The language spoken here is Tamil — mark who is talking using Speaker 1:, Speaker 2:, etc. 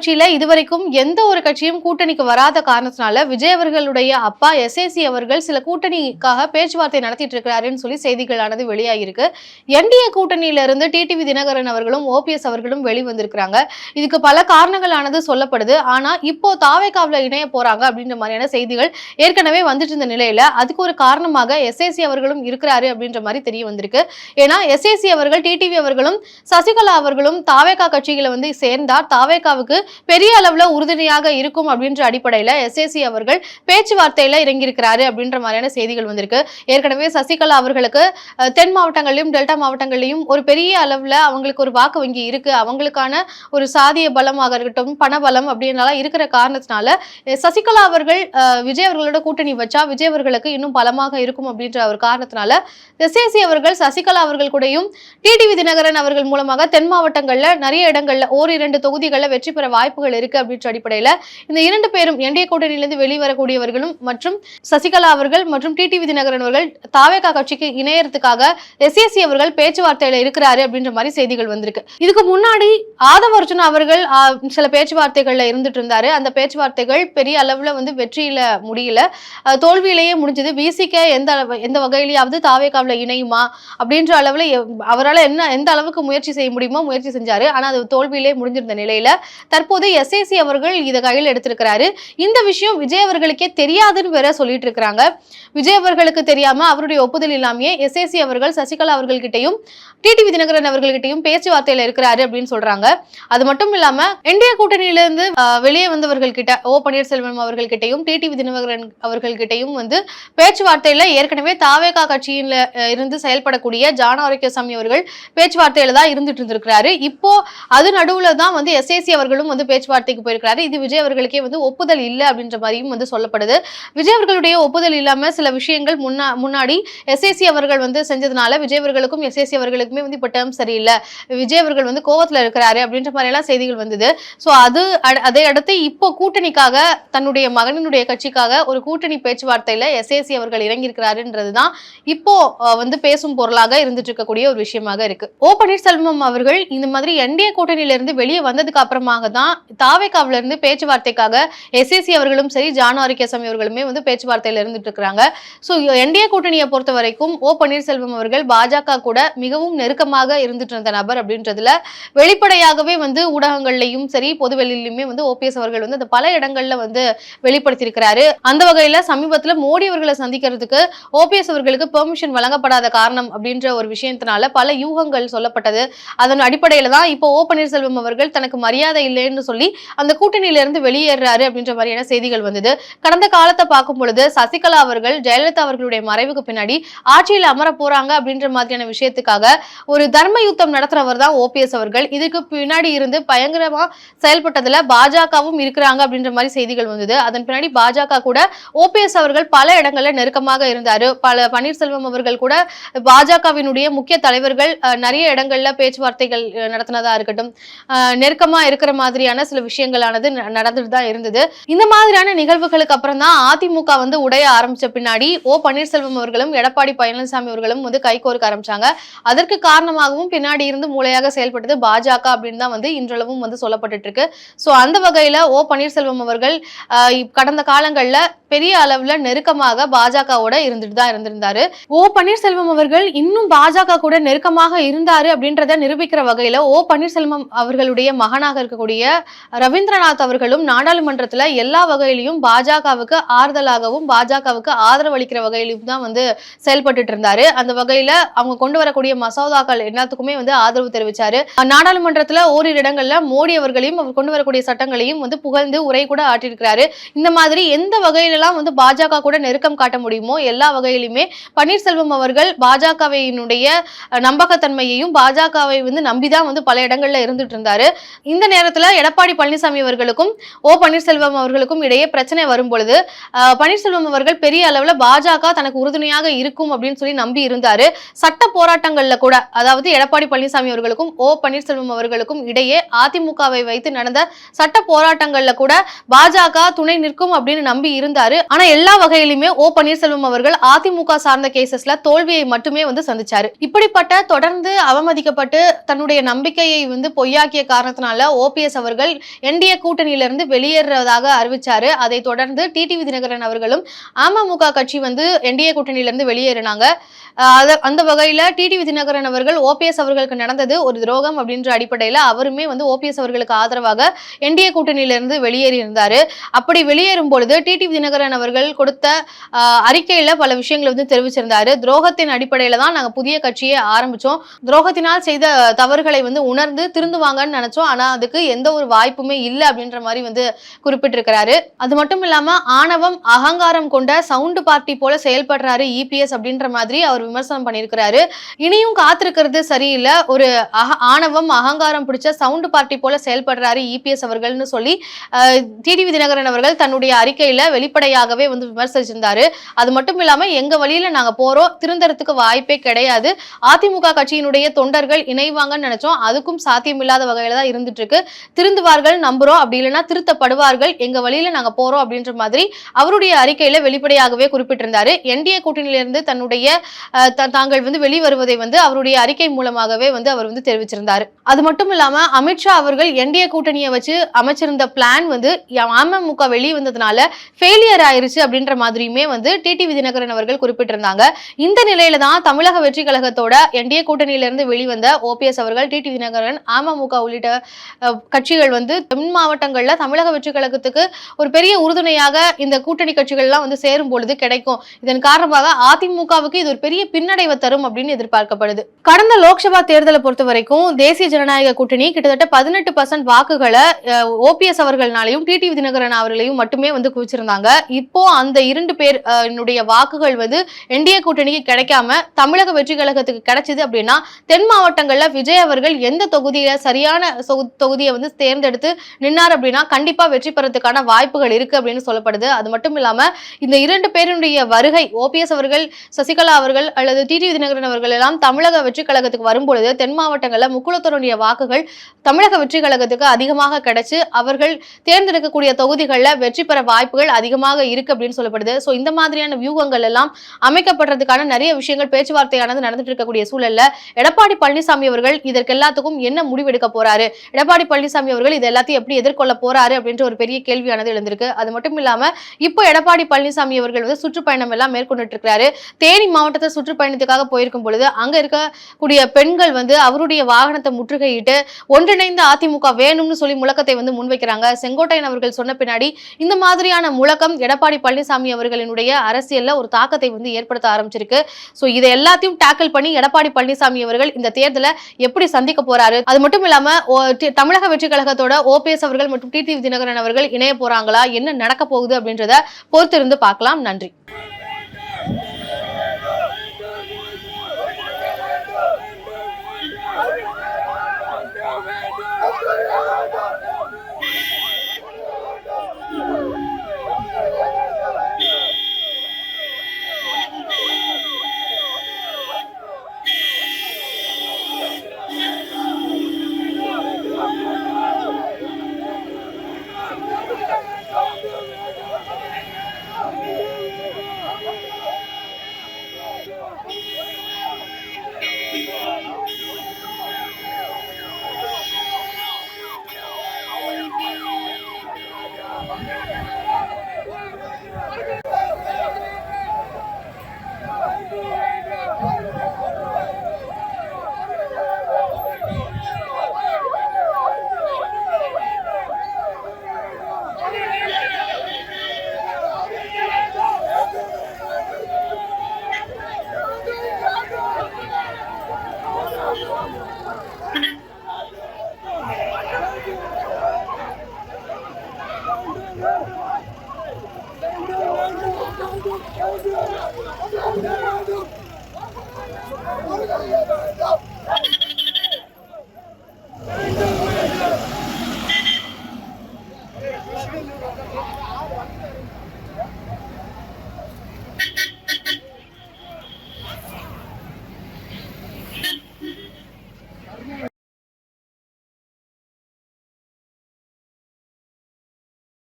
Speaker 1: கட்சியில இதுவரைக்கும் எந்த ஒரு கட்சியும் கூட்டணிக்கு வராத காரணத்தினால விஜய் அவர்களுடைய அப்பா எஸ்ஏசி அவர்கள் சில கூட்டணிக்காக பேச்சுவார்த்தை நடத்திட்டு இருக்கிறாருன்னு சொல்லி செய்திகளானது வெளியாகிருக்கு என்டிஏ கூட்டணியில இருந்து டிடிவி தினகரன் அவர்களும் ஓபிஎஸ் அவர்களும் வெளிவந்திருக்கிறாங்க. இதுக்கு பல காரணங்களானது சொல்லப்படுது. ஆனா இப்போ தாவேக்காவில் இணைய போறாங்க அப்படின்ற மாதிரியான செய்திகள் ஏற்கனவே வந்துட்டு இருந்த நிலையில அதுக்கு ஒரு காரணமாக எஸ்ஏசி அவர்களும் இருக்கிறாரு அப்படின்ற மாதிரி தெரிய வந்திருக்கு. ஏன்னா எஸ்ஏசி அவர்கள் டிடிவி அவர்களும் சசிகலா அவர்களும் தாவேகா கட்சிகளை வந்து சேர்ந்தார். தாவேகாவுக்கு பெரிய அளவுல உறுதுணையாக இருக்கும் அப்படின்ற அடிப்படையில எஸ்ஏசி அவர்கள் பேச்சுவார்த்தையில இறங்கியிருக்கிறாரு அப்படின்ற மாதிரியான செய்திகள் வந்திருக்கு. ஏற்கனவே சசிகலா அவர்களுக்கு தென் மாவட்டங்களிலும் டெல்டா மாவட்டங்களிலும் ஒரு பெரிய அளவுல அவங்களுக்கு ஒரு வாக்கு வங்கி இருக்கு. அவங்களுக்கான ஒரு சாதிய பலமாக இருக்கட்டும் பண பலம் அப்படின்னால இருக்கிற காரணத்தினால சசிகலா அவர்கள் அஹ், விஜய் அவர்களோட கூட்டணி வச்சா விஜய் அவர்களுக்கு இன்னும் பலமாக இருக்கும் அப்படின்ற ஒரு காரணத்தினால எஸ்ஏசி அவர்கள் சசிகலா அவர்கள் கூடயும் டிடிவி தினகரன் அவர்கள் மூலமாக தென் மாவட்டங்கள்ல நிறைய இடங்கள்ல ஓரிரண்டு தொகுதிகளில் வெற்றி பெற வாய்ப்புகள் இருக்கு அப்படின்ற அடிப்படையில இந்த இரண்டு பேரும் என்டிஏ கூட்டணியிலிருந்து வெளிவரக்கூடியவர்களும் மற்றும் சசிகலா அவர்கள் மற்றும் டிடிவி தினகரன் அவர்கள் தாவேகா கட்சிக்கு இணையறதுக்காக எஸ்எஸ்சி அவர்கள் பேச்சுவார்த்தையில இருக்கிறாரு அப்படின்ற மாதிரி செய்திகள் வந்திருக்கு. இதுக்கு முன்னாடி ஆதவ அர்ஜுன் அவர்கள் சில பேச்சுவார்த்தைகள்ல இருந்துட்டு இருந்தாரு. அந்த பேச்சுவார்த்தைகள் பெரிய அளவுல வந்து வெற்றியில முடியல. தோல்வியிலேயே முடிஞ்சது. விசிக்க எந்த அளவு எந்த வகையிலேயாவது தாவேகாவில் இணையுமா அப்படின்ற அளவுல அவரால் என்ன எந்த அளவுக்கு முயற்சி செய்ய முடியுமோ முயற்சி செஞ்சாரு. ஆனா அது தோல்வியிலே முடிஞ்சிருந்த நிலையில தற்போது எஸ்ஏசி அவர்கள் இதை கையில் எடுத்திருக்கிறாரு. இந்த விஷயம் விஜய் அவர்களுக்கே தெரியாதுன்னு வேற சொல்லிட்டு இருக்கிறாங்க. விஜய் அவர்களுக்கு தெரியாம அவருடைய ஒப்புதல் இல்லாமையே எஸ்ஏசி அவர்கள் சசிகலா அவர்கள்கிட்டயும் டிடிவி தினகரன் அவர்கள்கிட்டயும் பேச்சுவார்த்தையில இருக்கிறாரு அப்படின்னு சொல்றாங்க. அது மட்டும் இல்லாம இந்திய கூட்டணியிலிருந்து வெளியே வந்தவர்கள் கிட்ட ஓ பன்னீர்செல்வம் அவர்கள்கிட்டையும் டிடிவி தினகரன் அவர்கள் வந்து பேச்சுவார்த்தையில ஏற்கனவே தாவேகா கட்சியில இருந்து செயல்படக்கூடிய ஜான ஆரோக்கியசாமி அவர்கள் பேச்சுவார்த்தையில தான் இருந்துட்டு இருந்திருக்கிறாரு. இப்போ அது நடுவுல தான் வந்து எஸ்ஏசி அவர்களும் வந்து பேச்சுவார்த்தைக்கு போயிருக்கிறாரு. இது விஜய் அவர்களுக்கே வந்து ஒப்புதல் இல்லை அப்படின்ற மாதிரியும் வந்து சொல்லப்படுது. விஜய் அவர்களுடைய ஒப்புதல் இல்லாம சில விஷயங்கள் முன்னா முன்னாடி எஸ்ஏசி அவர்கள் வந்து செஞ்சதுனால விஜய் அவர்களுக்கும் எஸ்ஏசி அவர்களுக்குமே வந்து இப்போ டேர்ம் சரியில்லை. விஜய் அவர்கள் வந்து கோவத்துல இருக்கிறாரு அப்படின்ற மாதிரி எல்லாம் செய்திகள் வந்தது. ஸோ அது அதை அடுத்து இப்போ கூட்டணிக்காக தன்னுடைய மகனினுடைய கட்சிக்காக ஒரு கூட்டணி பேச்சுவார்த்தையில எஸ்ஏசி அவர்கள் இறங்கியிருக்கிறாருன்றது தான் இப்போ வந்து பேசும் பொருளாக இருந்துட்டு இருக்கக்கூடிய ஒரு விஷயமாக இருக்கு. ஓ பன்னீர்செல்வம் அவர்கள் இந்த மாதிரி என்டிஏ கூட்டணியில இருந்து வெளியே வந்ததுக்கு அப்புறமாக தான் தாவேக்காவில இருந்து பேச்சுவார்த்தைக்காக எஸ்ஏசி அவர்களும் சரி ஜானு ஆரோக்கியசாமி அவர்களுமே வந்து பேச்சுவார்த்தையில இருந்துட்டு இருக்கிறாங்க. ஸோ என்டிஏ கூட்டணியை பொறுத்த வரைக்கும் ஓ பன்னீர்செல்வம் அவர்கள் பாஜக கூட மிகவும் நெருக்கமாக இருந்துட்டு இருந்த நபர் அப்படின்றதுல வெளிப்படையாகவே வந்து ஊடகங்கள்லயும் சரி பொது வெளியிலுமே வந்து ஓபிஎஸ் அவர்கள் வந்து அந்த பல இடங்கள்ல வந்து வெளிப்படுத்தியிருக்கிறாரு. அந்த வகையில சமீபத்துல மோடி அவர்களை சந்திக்கிறதுக்கு ஓபிஎஸ் அவர்களுக்கு பெர்மிஷன் வழங்கப்படாத காரணம் அப்படின்ற ஒரு விஷயத்தினால பல யூகங்கள் சொல்லப்பட்டது. அதன் அடிப்படையில தான் இப்போ ஓ பன்னீர்செல்வம் அவர்கள் தனக்கு மரியாதை அப்படின்னு சொல்லி அந்த கூட்டணியிலிருந்து வெளியேறாரு அப்படின்ற மாதிரியான செய்திகள் வந்தது. கடந்த காலத்தை பார்க்கும் பொழுது சசிகலா அவர்கள் ஜெயலலிதா அவர்களுடைய மறைவுக்கு பின்னாடி ஆட்சியில் அமர போறாங்க அப்படின்ற மாதிரியான விஷயத்துக்காக ஒரு தர்ம யுத்தம் நடத்துறவர் தான் ஓபிஎஸ் அவர்கள். இதுக்கு பின்னாடி இருந்து பயங்கரமா செயல்பட்டதுல பாஜகவும் இருக்கிறாங்க அப்படின்ற மாதிரி செய்திகள் வந்தது. அதன் பின்னாடி பாஜக கூட ஓபிஎஸ் அவர்கள் பல இடங்கள்ல நெருக்கமாக இருந்தாரு. பல பன்னீர்செல்வம் அவர்கள் கூட பாஜகவினுடைய முக்கிய தலைவர்கள் நிறைய இடங்கள்ல பேச்சுவார்த்தைகள் நடத்தினதா இருக்கட்டும். நெருக்கமா இருக்கிற மாதிரி மாதிரியான சில விஷயங்களானது ந- நடந்துட்டு தான் இருந்தது. இந்த மாதிரியான நிகழ்வுகளுக்கு அப்புறம் தான் அதிமுக வந்து உடைய ஆரம்பிச்ச பின்னாடி ஓ பன்னீர்செல்வம் அவர்களும் எடப்பாடி பழனிசாமி அவர்களும் வந்து கைகோர்க்க ஆரம்பிச்சாங்க. அதற்கு காரணமாகவும் பின்னாடி இருந்து மூளையாக செயல்பட்டது பாஜக அப்படின்னு தான் வந்து இன்றளவும் வந்து சொல்லப்பட்டுட்டு இருக்கு ஸோ அந்த வகையில ஓ பன்னீர்செல்வம் அவர்கள் கடந்த காலங்களில் பெரிய அளவுல நெருக்கமாக பாஜகவோட இருந்துட்டு தான் இருந்திருந்தாரு. ஓ பன்னீர்செல்வம் அவர்கள் இன்னும் பாஜக கூட நெருக்கமாக இருந்தாரு அப்படின்றத நிரூபிக்கிற வகையில ஓ பன்னீர்செல்வம் அவர்களுடைய மகனாக இருக்கக்கூடிய ரவீந்திரநாத் அவர்களும் நாடாளுமன்றத்துல எல்லா வகையிலையும் பாஜகவுக்கு ஆறுதலாகவும் பாஜகவுக்கு ஆதரவு அளிக்கிற வகையிலும் தான் வந்து செயல்பட்டுட்டு இருந்தாரு. அந்த வகையில அவங்க கொண்டு வரக்கூடிய மசோதாக்கள் எல்லாத்துக்குமே வந்து ஆதரவு தெரிவிச்சாரு. நாடாளுமன்றத்துல ஓரிரு இடங்கள்ல மோடி அவர்களையும் அவர் கொண்டு வரக்கூடிய சட்டங்களையும் வந்து புகழ்ந்து உரை கூட ஆற்றியிருக்கிறாரு. இந்த மாதிரி எந்த வகையிலலாம் வந்து பாஜக கூட நெருக்கம் காட்ட முடியுமோ எல்லா வகையிலுமே பன்னீர்செல்வம் அவர்கள் பாஜகவையினுடைய நம்பகத்தன்மையையும் பாஜகவை வந்து நம்பிதான் வந்து பல இடங்கள்ல இருந்துட்டு இருந்தாரு. இந்த நேரத்துல எடப்பாடி பழனிசாமி அவர்களுக்கும் ஓ பன்னீர்செல்வம் அவர்களுக்கும் இடையே பிரச்சனை வரும் பொழுது பன்னீர்செல்வம் அவர்கள் பெரிய அளவுல பாஜக தனக்கு உறுதுணையாக இருக்கும் அப்படின்னு சொல்லி நம்பி இருந்தாரு. சட்ட போராட்டங்கள்ல கூட அதாவது எடப்பாடி பழனிசாமி அவர்களுக்கும் ஓ பன்னீர்செல்வம் அவர்களுக்கும் இடையே அதிமுகவை வைத்து நடந்த சட்ட போராட்டங்கள்ல கூட பாஜக துணை நிற்கும் அப்படின்னு நம்பி இருந்தாரு. ஆனா எல்லா வகையிலுமே ஓ பன்னீர்செல்வம் அவர்கள் அதிமுக சார்ந்த கேசஸ்ல தோல்வியை மட்டுமே வந்து சந்திச்சாரு. இப்படிப்பட்ட தொடர்ந்து அவமதிக்கப்பட்டு தன்னுடைய நம்பிக்கையை வந்து பொய்யாக்கிய காரணத்தினால ஓபிஎஸ் அவர் அவர்கள் என்டிஏ கூட்டணியிலிருந்து வெளியேறுவதாக அறிவிச்சாரு. அதை தொடர்ந்து டிடிவி தினகரன் அவர்களும் அமமுக கட்சி வந்து என்டிஏ கூட்டணியிலிருந்து வெளியேறினாங்க. அந்த வகையில டிடிவி தினகரன் அவர்கள் ஓபிஎஸ் அவர்களுக்கு நடந்தது ஒரு துரோகம் அப்படின்ற அடிப்படையில் அவருமே வந்து ஓபிஎஸ் அவர்களுக்கு ஆதரவாக என்டிஏ கூட்டணியிலிருந்து வெளியேறி இருந்தாரு அப்படி வெளியேறும் பொழுது டிடிவி தினகரன் அவர்கள் கொடுத்த அறிக்கையில் அறிக்கையில பல விஷயங்களை வந்து தெரிவிச்சிருந்தாரு. துரோகத்தின் அடிப்படையில தான் நாங்க புதிய கட்சியை ஆரம்பிச்சோம். துரோகத்தினால் செய்த தவறுகளை வந்து உணர்ந்து திருந்துவாங்கன்னு நினைச்சோம். ஆனா அதுக்கு எந்த ஒரு வாய்ப்புமே இல்லை அப்படின்ற மாதிரி வந்து குறிப்பிட்டிருக்கிறாரு. அது மட்டும் இல்லாம ஆணவம் அகங்காரம் கொண்ட சவுண்டு பார்ட்டி போல செயல்படுறாரு இபிஎஸ் அப்படின்ற மாதிரி அவர் விமர்சனம் பண்ணியிருக்கிறாரு. இனியும் காத்திருக்கிறது சரியில்லை. ஒரு ஆணவம் அகங்காரம் பிடிச்ச சவுண்டு பார்ட்டி போல செயல்படுறாரு இபிஎஸ் அவர்கள்னு சொல்லி டிடிவி தினகரன் அவர்கள் தன்னுடைய அறிக்கையில வெளிப்படையாகவே வந்து விமர்சிச்சிருந்தாரு. அது மட்டும் இல்லாம எங்க வழியில நாங்க போறோம் திருந்தறதுக்கு வாய்ப்பே கிடையாது. அதிமுக கட்சியினுடைய தொண்டர்கள் இணைவாங்கன்னு நினைச்சோம். அதுக்கும் சாத்தியமில்லாத வகையில தான் இருந்துட்டு இருக்கு. திருந்துவார்கள் நம்புறோம். அப்படி இல்லைன்னா திருத்தப்படுவார்கள். எங்க வழியில நாங்க போறோம் அப்படின்ற மாதிரி அவருடைய அறிக்கையில வெளிப்படையாகவே குறிப்பிட்டிருந்தாரு. என்டிஏ கூட்டணியிலிருந்து தன்னுடைய தாங்கள் வந்து வெளிவருவதை வந்து அவருடைய அறிக்கை மூலமாகவே வந்து அவர் வந்து தெரிவிச்சிருந்தாரு. அது மட்டும் இல்லாம அமித்ஷா அவர்கள் என்டிஏ கூட்டணியை வச்சு அமைச்சிருந்த பிளான் வந்து அமமுக வெளியே வந்ததுனால ஃபெயிலியர் ஆயிருச்சு அப்படின்ற மாதிரியுமே வந்து டிடிவி தினகரன் அவர்கள் குறிப்பிட்டிருந்தாங்க. இந்த நிலையில தான் தமிழக வெற்றி கழகத்தோட என்டிஏ கூட்டணியிலிருந்து வெளிவந்த ஓபிஎஸ் அவர்கள் டிடிவி தினகரன் அமமுக உள்ளிட்ட கட்சி கட்சிகள் வந்து தென் மாவட்டங்கள்ல தமிழக வெற்றி கழகத்துக்கு ஒரு பெரிய உறுதுணையாக இந்த கூட்டணி கட்சிகள்லாம் வந்து சேரும் பொழுது கிடைக்கும். இதன் காரணமாக அதிமுகவுக்கு இது ஒரு பெரிய பின்னடைவை தரும் அப்படின்னு எதிர்பார்க்கப்படுது. கடந்த லோக்சபா தேர்தலை பொறுத்த வரைக்கும் தேசிய ஜனநாயக கூட்டணி கிட்டத்தட்ட பதினெட்டு பர்சன்ட் வாக்குகளை ஓபிஎஸ் அவர்கள்னாலையும் டிடிவி தினகரன் அவர்களையும் மட்டுமே வந்து குவிச்சிருந்தாங்க. இப்போ அந்த இரண்டு பேர் என்னுடைய வாக்குகள் வந்து என்டிஏ கூட்டணிக்கு கிடைக்காம தமிழக வெற்றி கழகத்துக்கு கிடைச்சது அப்படின்னா தென் மாவட்டங்கள்ல விஜய் அவர்கள் எந்த தொகுதியில சரியான தொகுதியை வந்து தேர்ந்தெடுத்து நின்னார் அப்படின்னா கண்டிப்பா வெற்றி பெறதுக்கான வாய்ப்புகள் இருக்கு அப்படின்னு சொல்லப்படுது. அது மட்டும் இல்லாம இந்த இரண்டு பேருடைய வருகை ஓபிஎஸ் அவர்கள் சசிகலா அவர்கள் அல்லது டிடிவி விதிநகரன் அவர்கள் எல்லாம் தமிழக வெற்றி கழகத்துக்கு வரும்பொழுது தென் மாவட்டங்களில் முக்குளத்தருடைய வாக்குகள் தமிழக வெற்றி கழகத்துக்கு அதிகமாக கிடைச்சு அவர்கள் தேர்ந்தெடுக்கக்கூடிய தொகுதிகளில் வெற்றி பெற வாய்ப்புகள் அதிகமாக இருக்கு அப்படின்னு சொல்லப்படுது. ஸோ இந்த மாதிரியான வியூகங்கள் எல்லாம் அமைக்கப்படுறதுக்கான நிறைய விஷயங்கள் பேச்சுவார்த்தையானது நடந்துட்டு இருக்கக்கூடிய சூழல்ல எடப்பாடி பழனிசாமி அவர்கள் இதற்கு எல்லாத்துக்கும் என்ன முடிவெடுக்க போறாரு? எடப்பாடி பழனிசாமி அவர்கள் இது எல்லாத்தையும் எப்படி எதிர்கொள்ள போறாரு அப்படின்ற ஒரு பெரிய கேள்வியானது எழுந்திருக்கு. அது மட்டும் இல்லாம இப்போ எடப்பாடி பழனிசாமி அவர்கள் வந்து சுற்றுப்பயணம் எல்லாம் மேற்கொண்டுட்டு இருக்கிறாரு. தேனி மாவட்டத்தை சுற்றுப்பயணத்துக்காக போயிருக்கும் பொழுது அங்க இருக்கக்கூடிய பெண்கள் வந்து அவருடைய வாகனத்தை முற்றுகையிட்டு ஒன்றிணைந்த அதிமுக வேணும்னு சொல்லி முழக்கத்தை வந்து முன்வைக்கிறாங்க. செங்கோட்டையன் அவர்கள் சொன்ன பின்னாடி இந்த மாதிரியான முழக்கம் எடப்பாடி பழனிசாமி அவர்களினுடைய அரசியல்ல ஒரு தாக்கத்தை வந்து ஏற்படுத்த ஆரம்பிச்சிருக்கு. சோ இதை எல்லாத்தையும் டேக்கிள் பண்ணி எடப்பாடி பழனிசாமி அவர்கள் இந்த தேர்தலை எப்படி சந்திக்க போறாரு? அது மட்டும் இல்லாம தமிழக வெற்றிகள் கழகத்தோட ஓபிஎஸ் அவர்கள் மற்றும் டிடிவி தினகரன் அவர்கள் இணைய போறாங்களா? என்ன நடக்க போகுது அப்படின்றத பொறுத்திருந்து பார்க்கலாம். நன்றி.